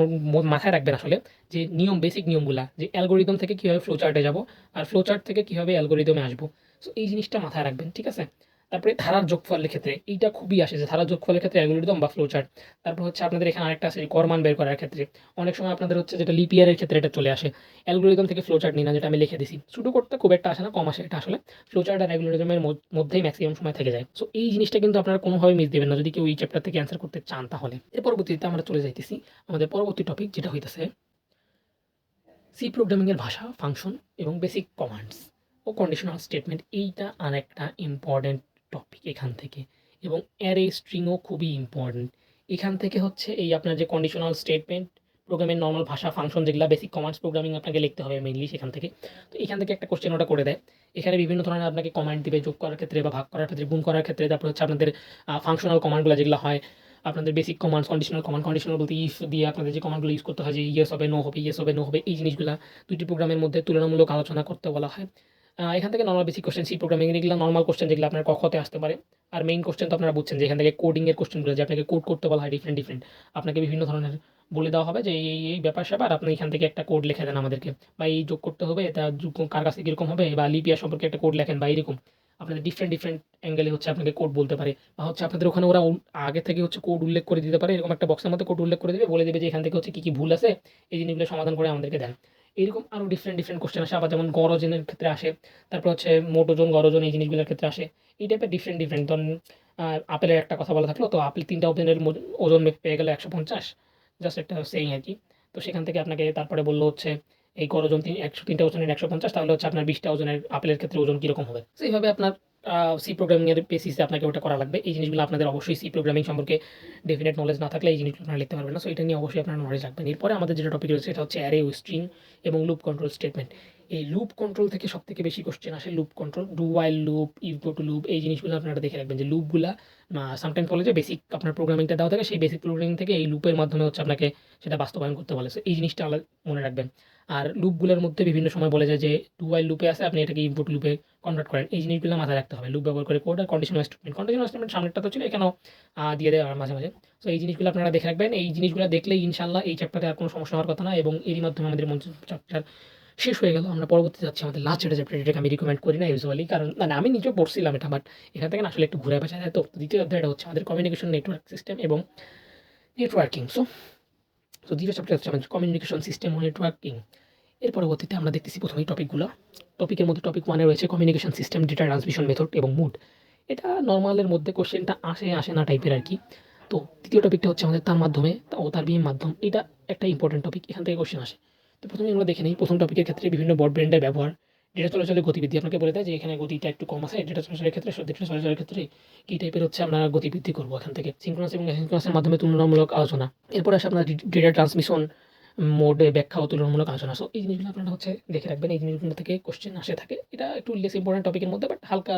মাথায় রাখবেন আসলে, যে নিয়ম বেসিক নিয়মগুলা, যে অ্যালগোরিদম থেকে কীভাবে ফ্লো চার্টে যাব আর ফ্লো চার্ট থেকে কীভাবে অ্যালগোরিদমে আসব। সো এই জিনিসটা মাথায় রাখবেন, ঠিক আছে? তারপরে ধারার যোগফলের ক্ষেত্রে, এইটা খুবই আসে যে ধারার যোগফলের ক্ষেত্রে অ্যালগোরিদম বা ফ্লো চার্ট তারপর হচ্ছে আপনাদের এখানে আরেকটা আছে, করমান বের করার ক্ষেত্রে। অনেক সময় আপনাদের হচ্ছে যেটা লিপিয়ারের ক্ষেত্রে এটা চলে আসে। অ্যালগোরিদম থেকে ফ্লো চার্ট নিই না, যেটা আমি লিখে দিছি। শুরু করতে খুব একটা আসে না, কম আসে, এটা আসলে ফ্লো চার্ট আর অ্যালগোরিদমের মধ্যেই ম্যাক্সিমাম সময় থেকে যায়। সো এই জিনিসটা কিন্তু আপনারা কোনোভাবে মিস দেবেন না, যদি কেউ এই চ্যাপ্টার থেকে অ্যান্সার করতে চান তাহলে। এর পরবর্তীতে আমরা চলে যাইতেছি আমাদের পরবর্তী টপিক যেটা হইতেছে সি প্রোগ্রামিংয়ের ভাষা ফাংশন এবং বেসিক কমান্ডস ও কন্ডিশনাল স্টেটমেন্ট এইটা আরেকটা ইম্পর্ট্যান্ট টপিক এখান থেকে। এবং অ্যারে স্ট্রিংও খুবই ইম্পর্ট্যান্ট এখান থেকে হচ্ছে এই আপনার যে কন্ডিশনাল স্টেটমেন্ট প্রোগ্রামের নর্মাল ভাষা ফাংশন যেগুলো বেসিক কমান্ডস প্রোগ্রামিং আপনাকে লিখতে হবে মেইনলি সেখান থেকে। তো এখান থেকে একটা কোশ্চেন ওটা করে দেয়। এখানে বিভিন্ন ধরনের আপনাকে কমান্ড দিবে যোগ করার ক্ষেত্রে বা ভাগ করার ক্ষেত্রে, গুণ করার ক্ষেত্রে। তারপর হচ্ছে আপনাদের ফাংশনাল কমান্ডগুলো যেগুলো হয়, আপনাদের basic commands conditional command conditional বলতে ইফ দিয়ে আপনাদের যে কমান্ডগুলো ইউজ করতে হয়, যে ইয়েস হবে নো হবে ইয়েস হবে নো হবে, এই জিনিসগুলো দুটি প্রোগ্রামের মধ্যে তুলনামূলক আলোচনা করতে বলা হয়। এখান থেকে normal basic question C programming এগুলো নর্মাল কোশ্চেন যেগুলো আপনার কখতে আসতে পারে। আর মেইন কোশ্চেন তো আপনারা বুঝছেন যে এখান থেকে কোডিংয়ের কোশ্চেনগুলো যে আপনাকে কোড করতে বলা হয় ডিফারেন্ট ডিফারেন্ট আপনাকে বিভিন্ন ধরনের বলে দেওয়া হবে যে এই, এই- ব্যাপার স্যাপার, আপনি এখান থেকে একটা কোড লিখে দেন আমাদেরকে। বা এই যোগ করতে হবে, এটা কার কাছে কীরকম হবে, বা লিপিয়া সম্পর্কে একটা কোড লেখেন, বা এরকম। আপনাদের ডিফারেন্ট ডিফারেন্ট অ্যাঙ্গেলে হচ্ছে আপনাকে কোড বলতে পারে। বা হচ্ছে আপনাদের ওখানে ওরা আগে থেকে হচ্ছে কোড উল্লেখ করে দিতে পারে, এরকম একটা বক্সের মধ্যে কোড উল্লেখ করে দেবে, বলে দেবে যে এখান থেকে হচ্ছে কী কী ভুল আছে, এই জিনিসগুলো সমাধান করে আমাদেরকে দেন। এরকম আরও ডিফারেন্ট ডিফারেন্ট কোশ্চেন আসে। আবার যেমন গরজনের ক্ষেত্রে আসে, তারপর হচ্ছে মোটোজন, গরজন এই জিনিসগুলোর ক্ষেত্রে আসে। এই টাইপের ডিফারেন্ট ডিফারেন্ট ধরুন আপেলের একটা কথা বলা থাকল, তো আপেল তিনটা ওজনের ওজন পেয়ে গেলো একশো পঞ্চাশ। জাস্ট একটা সেই আর কি। তো সেখান থেকে আপনাকে তারপরে বলল হচ্ছে, এই গরজন তিন একশো তিনটা ওজনের একশো পঞ্চাশ, তাহলে হচ্ছে আপনার বিশটা ওজনের আপেলের ক্ষেত্রে ওজন কীরকম হবে? সেইভাবে আপনার সি প্রোগ্রামিংয়ের বেসিসে আপনাকে ওটা করা লাগবে। এই জিনিসগুলো আপনাদের অবশ্যই সি প্রোগ্রামিং সম্পর্কে ডেফিনেট নলেজ না থাকলে এই জিনিসগুলো আপনারা লিখতে পারবেন না। সো এটা নিয়ে অবশ্যই আপনারা নলেজ রাখবেন। এরপরে আমাদের যেটা টপিক রয়েছে, সেটা হচ্ছে অ্যারে স্ট্রিং এবং লুপ কন্ট্রোল স্টেটমেন্ট এই লুপ কন্ট্রোল থেকে সব থেকে বেশি কোশ্চেন আসে loop control do while loop Ivo টু লুপ এই জিনিসগুলো আপনারা দেখে রাখবেন যে লুপগুলা সামটাইম বলে যে বেসিক আপনার প্রোগ্রামিংটা দেওয়া থাকে, সেই বেসিক প্রোগ্রামিং থেকে এই লুপের মাধ্যমে হচ্ছে আপনাকে সেটা বাস্তবায়ন করতে বলে। So, এই জিনিসটা মনে রাখবেন। আর লুপগুলোর মধ্যে বিভিন্ন সময় বলে যায় যে ওয়াইল লুপে আছে, আপনি এটাকে ইনপুট লুপে কনভার্ট করেন। এই জিনিসগুলো মাথায় রাখতে হবে। লুপ ব্যবহার করে কোড আর কন্ডিশনাল স্টেটমেন্ট কন্ডিশনাল স্টেটমেন্ট সামনেরটা তো ছিল, এখানেও দিয়ে দেয় মাঝে মাঝে। সো এই জিনিসগুলো আপনারা দেখে রাখবেন। এই জিনিসগুলো দেখলেই ইনশাল্লাহ এই চ্যাপ্টারে আর কোনো সমস্যা হওয়ার কথা না এবং এরই মাধ্যমে আমাদের মঞ্চ চ্যাপ্টার শেষ হয়ে গেল। আমরা পরবর্তী যাচ্ছি আমাদের লাস্ট যেটা চ্যাপ্টার এটাকে আমি রিকমেন্ড করি না ইউজুয়ালি কারণ মানে আমি নিজেও পড়ছিলাম এটা বাট এখান থেকে আসলে একটু ঘুরে বাঁচা যায় তো দ্বিতীয় অধ্যায়টা হচ্ছে আমাদের কমিউনিকেশন নেটওয়ার্ক সিস্টেম এবং নেটওয়ার্কিং সো সো দ্বিতীয় চ্যাপ্টার হচ্ছে আমাদের কমিউনিকেশন সিস্টেম ও নেটওয়ার্কিং এর পরবর্তীতে আমরা দেখতেছি প্রথমেই টপিকগুলো টপিকের মধ্যে টপিক ওয়ানে রয়েছে communication system data transmission method এবং মুড এটা নর্মালের মধ্যে কোশ্চেনটা আসে আসে না টাইপের আর কি। তো তৃতীয় টপিকটা হচ্ছে আমাদের তার মাধ্যমে তা- ও তার বিম মাধ্যম। এটা একটা ইম্পর্টেন্ট টপিক এখান থেকে কোশ্চেন আসে। তো প্রথমে আমরা দেখে নিই, প্রথম টপিকের ক্ষেত্রে বিভিন্ন বড় ব্র্যান্ডের ব্যবহার ডেটা চলাচলের গতিবিধি। আপনাকে বলে দেয় যে এখানে গতিটা একটু কম আছে ডেটা চলাচলের ক্ষেত্রে ডেটা চলাচলের ক্ষেত্রে কী টাইপের হচ্ছে আমরা গতিবৃদ্ধি করব এখান থেকে। সিনক্রোনাস এবং অ্যাসিনক্রোনাসের মাধ্যমে তুলনামূলক আলোচনা। এরপর আসে আপনার ডেটা ট্রান্সমিশন মোডে ব্যাখ্যা ও তুলনামূলক আলোচনা। সো এই জিনিসগুলো আপনারা হচ্ছে দেখে রাখবেন। এই জিনিসগুলো থেকে কোশ্চেন আসে থাকে। এটা একটু লেস ইম্পর্টেন্ট টপিকের মধ্যে বাট হালকা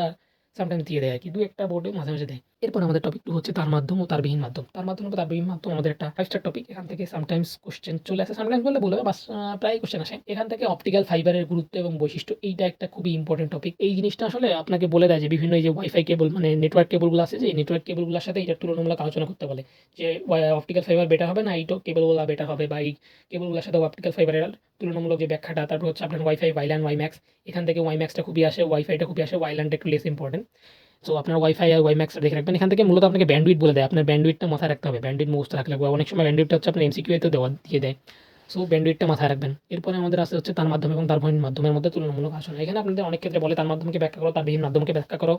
সামটাইম দিয়ে দেয় আর কি। দু একটা বোর্ডে মাঝে মাঝে দেয়। এরপর আমাদের টপিক টু হচ্ছে তার মাধ্যম ও তার বিহীন মাধ্যম। তার মাধ্যম তার বিহীন মাধ্যম আমাদের একটা ফাইভ স্টার টপিক এখান থেকে সামটাইমস কোশ্চেন চলে আসে। সামটাইমস বললে বলবে বাস প্রায় কোশ্চেন আসে। এখান থেকে অপটিক্যাল ফাইবারের গুরুত্ব এবং বৈশিষ্ট্য, এইটা একটা খুবই ইম্পর্টেন্ট টপিক এই জিনিসটা আসলে আপনাকে বলে দেয় যে বিভিন্ন এই যে ওয়াইফাই কেবল মানে নেটওয়ার্ক কেবলগুলো আছে যে নেটওয়ার্ক কেবলগুলোর সাথে এটা তুলনামূলক আলোচনা করতে বলে। যে অপটিক্যাল ফাইবার বেটার হবে না, এইটো কেবলগুলো বেটার হবে, বা এই কেবলগুলোর সাথে অপটিক্যাল ফাইবারের তুলনামূলক যে ব্যাখ্যাটা, তারপর হচ্ছে আপনার ওয়াইফাই ওয়াইল্যান্ড ওয়াইম্যাক্স এখান থেকে ওয়াইম্যাক্সটা খুবই আসে ওয়াইফাইটা খুবই আসে ওয়াইল্যান্ডটা একটু লেস ইম্পর্টেন্ট সো আপনার ওয়াইফাই আর ওয়াইম্যাক্সটা দেখে রাখবেন। এখান থেকে মূলত আপনাকে ব্যান্ডউইট বলে দেয়। আপনার ব্যান্ডউইটটা মাথায় রাখতে হবে। ব্যান্ডউইট মুখস্থ রাখলে অনেক সময় ব্যান্ডউইটটা হচ্ছে আপনার এমসিকিউ এতে দেওয়া, দিয়ে দেয়। সো ব্যান্ডউইডটা মাথায় রাখবেন। এরপরে আমাদের আছে হচ্ছে তার মাধ্যমে এবং তার বহির মাধ্যমের মধ্যে তুলনামূলক আলোচনা এখানে আপনাদের অনেক ক্ষেত্রে বলে, তার মাধ্যমকে ব্যাখ্যা করো, তার বিহীন মাধ্যমকে ব্যাখ্যা করো।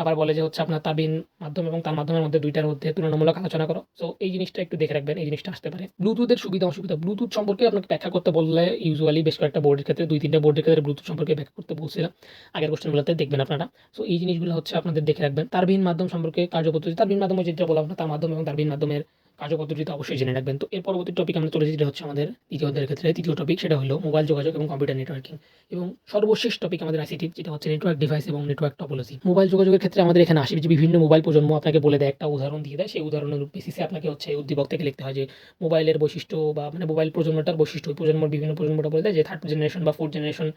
আবার বলে যে হচ্ছে আপনার তার বিহীন মাধ্যম এবং তার মাধ্যমের মধ্যে দুইটার মধ্যে তুলনামূলক আলোচনা করো। সো এই জিনিসটা একটু দেখে রাখবেন, এই জিনিসটা আসতে পারে। ব্লুটুথের সুবিধা, অসুবিধা ব্লুটুথ সম্পর্কে আপনাকে ব্যাখ্যা করতে বললে ইউজুয়ালি বেশ কয়েকটা বোর্ডের ক্ষেত্রে, দুই, তিনটা বোর্ডের ক্ষেত্রে ব্লুটুথ সম্পর্কে ব্যাখ্যা করতে বলছিলাম। আগের কোশ্চেনগুলোতে দেখবেন আপনারা। সো এই জিনিসগুলো হচ্ছে আপনাদের দেখে রাখবেন। তার বিহীন মাধ্যম সম্পর্কে কার্যপদ্ধতি, তার বিহীন মাধ্যমে যেটা বললাম তার মাধ্যম এবং তার বিহীন মাধ্যমের কার্যপদ্ধতিটা অবশ্যই জেনে রাখবেন। তো এর পরবর্তী টপিক আমরা চলে যেটা হচ্ছে আমাদের তৃতীয় অধ্যায়ের ক্ষেত্রে তৃতীয় টপিক সেটা হলো মোবাইল যোগাযোগ এবং কম্পিউটার নেটওয়ার্কিং এবং সর্বশেষ টপিক আমাদের আইসিটি যেটা হচ্ছে নেটওয়ার্ক ডিভাইস এবং নেটওয়ার্ক টপোলজি মোবাইল যোগাযোগের ক্ষেত্রে আমাদের এখানে আসে যে বিভিন্ন মোবাইল প্রজন্ম আপনাকে বলে দেয়, একটা উদাহরণ দিয়ে দেয়, সেই উদাহরণের বেসিসে আপনাকে হচ্ছে উদ্দীপক থেকে লিখতে হয় যে মোবাইলের বৈশিষ্ট্য বা মানে মোবাইল প্রজন্মটার বৈশিষ্ট্য প্রজন্মর বিভিন্ন প্রজন্মটা বলে দেয় যে থার্ড জেনারেশন বা ফোর্থ জেনারেশন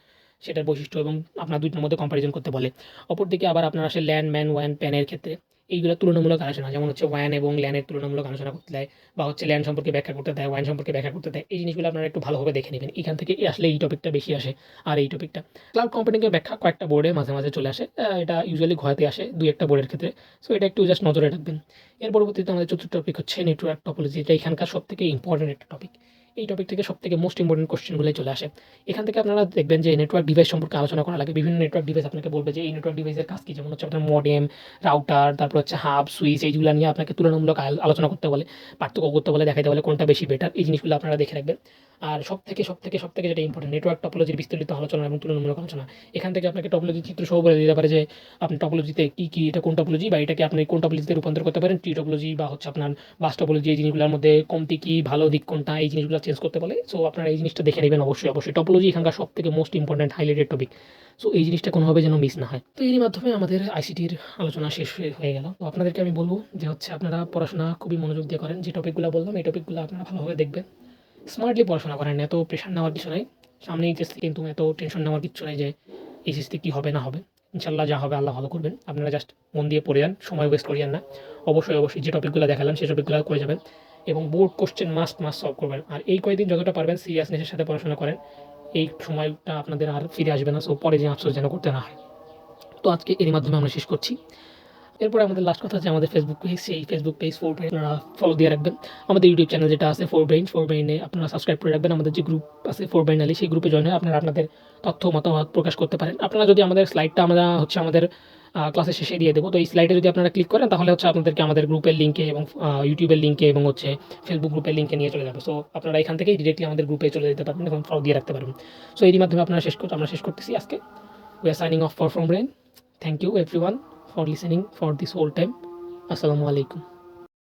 সেটার বৈশিষ্ট্য এবং আপনার দুইটার মধ্যে কম্পারিজন করতে বলে। অপরদিকে আবার আপনার আসে ল্যান্ড ম্যান ওয়ান প্যানের ক্ষেত্রে। এইগুলো তুলনামূলক আলোচনা, যেমন হচ্ছে ওয়ান এবং ল্যানের তুলনামূলক আলোচনা করতে দেয় বা হচ্ছে ল্যান্ড সম্পর্কে ব্যাখ্যা করতে দেয় ওয়ান সম্পর্কে ব্যাখ্যা করতে দেয়, এই জিনিসগুলো আপনারা একটু ভালোভাবে দেখে নেবেন। এখান থেকে আসলে এই টপিকটা বেশি আসে আর এই টপিকটা ক্লাউড কম্পিউটিংয়ের ব্যাখ্যা কয়েকটা বোর্ডে মাঝে মাঝে চলে আসে এটা ইউজুয়ালি ঘয়াতে আসে দুই একটা বোর্ডের ক্ষেত্রে। সো এটা একটু জাস্ট নজরে রাখবেন। এর পরবর্তীতে আমাদের চতুর্থ টপিক হচ্ছে নেটওয়ার্ক টপোলজি এটা এখানকার সব থেকে ইম্পর্টেন্ট একটা টপিক এই টপিক থেকে সব থেকে মোস্ট ইম্পর্টেন্ট কোশ্চেনগুলোই চলে আসে। এখান থেকে আপনারা দেখবেন যে নেটওয়ার্ক ডিভাইস সম্পর্কে আলোচনা করা লাগে বিভিন্ন নেটওয়ার্ক ডিভাইস আপনাকে বলবে যে এই নেটওয়ার্ক ডিভাইসের কাজ কি? যেমন হচ্ছে আপনার মডেম রাউটার তারপর হচ্ছে হাব সুইচ এইগুলো নিয়ে আপনাকে তুলনামূলক আল- আলোচনা করতে বলে, পার্থক্য করতে বলে দেখাতে বলে কোনটা বেশি বেটার এই জিনিসগুলো আপনারা দেখে রাখবেন। আর সব থেকে সব থেকে সব থেকে যেটা ইম্পর্টেন্ট নেটওয়ার্ক টপোলজির বিস্তারিত আলোচনা এবং তুলনামূলক আলোচনা। এখান থেকে আপনাকে টপোলজি চিত্র সহ বলে দিতে পারে যে, আপনি টপোলজিতে কী কী, এটা কোন টপোলজি বা এটাকে আপনি কোন টপোলজিতে রূপান্তর করতে পারেন টি টপোলজি বা হচ্ছে আপনার বাস টপোলজি এই জিনিসগুলোর মধ্যে কমতি কী, ভালো দিক কোনটা, এই জিনিসগুলো চেঞ্জ করতে বলে। সো আপনারা এই জিনিসটা দেখে নেবেন অবশ্যই অবশ্যই। টপোলজি এখানকার সব থেকে most important highlighted topic so এই জিনিসটা কোনোভাবে যেন মিস না হয়। তো এরই মাধ্যমে আমাদের আইসিটির আলোচনা শেষ হয়ে- হয়ে গেল। তো আপনাদেরকে আমি বলব যে, হচ্ছে আপনারা পড়াশোনা খুবই মনোযোগ দিয়ে করেন। যে টপিকগুলো বললাম, এই টপিকগুলো আপনারা ভালোভাবে দেখবেন। স্মার্টলি পড়াশোনা করেন, এত প্রেশার নেওয়ার কিছু নাই। সামনে এইচএসসি কিন্তু এত টেনশন নেওয়ার কিছু নাই যে এইচএসসি কী হবে না হবে। ইনশাল্লাহ যা হবে আল্লাহ ভালো করবেন। আপনারা জাস্ট মন দিয়ে পড়ে যান, সময় ওয়েস্ট করিয়েন না। অবশ্যই অবশ্যই যে টপিকগুলো দেখালাম, সেই টপিকগুলো করে যাবেন এবং board question must must solve করবেন। আর এই কয়েকদিন যতটা পারবেন সিরিয়াসনেসের সাথে পড়াশোনা করেন। এই সময়টা আপনাদের আর ফিরে আসবে না। সো পরে যে আফসোস যেন করতে না হয়। তো আজকে এর মাধ্যমে আমরা শেষ করছি। এরপরে আমাদের লাস্ট কথা হচ্ছে আমাদের ফেসবুক পেজ সেই ফেসবুক পেজ ফোর ব্রেন আপনারা ফলো দিয়ে রাখবেন। আমাদের ইউটিউব চ্যানেল যেটা আছে ফোর ব্রেন ফোর ব্রেনে আপনারা সাবস্ক্রাইব করে রাখবেন। আমাদের যে গ্রুপ আছে ফোর ব্রেন আলী সেই গ্রুপে জয়েন হয়ে আপনারা আপনাদের তথ্য, মতামত প্রকাশ করতে পারেন। আপনারা যদি আমাদের স্লাইডটা আমরা হচ্ছে আমাদের ক্লাসের শেষে দিয়ে দেবো, তো এই স্লাইডে যদি আপনারা ক্লিক করেন, তাহলে হচ্ছে আপনাদেরকে আমাদের গ্রুপের লিঙ্কে এবং ইউটিউবের লিঙ্কে এবং হচ্ছে ফেসবুক গ্রুপের লিঙ্কে নিয়ে চলে যাবে। সো আপনারা এখান থেকেই ডিরেক্টলি আমাদের গ্রুপে চলে যেতে পারবেন এবং ফলো দিয়ে রাখতে পারবেন। সো এরই মাধ্যমে আপনারা শেষ করতে আমরা শেষ করতেছি আজকে। We are signing off for from Brain thank you every for listening for this whole time. Assalamu alaikum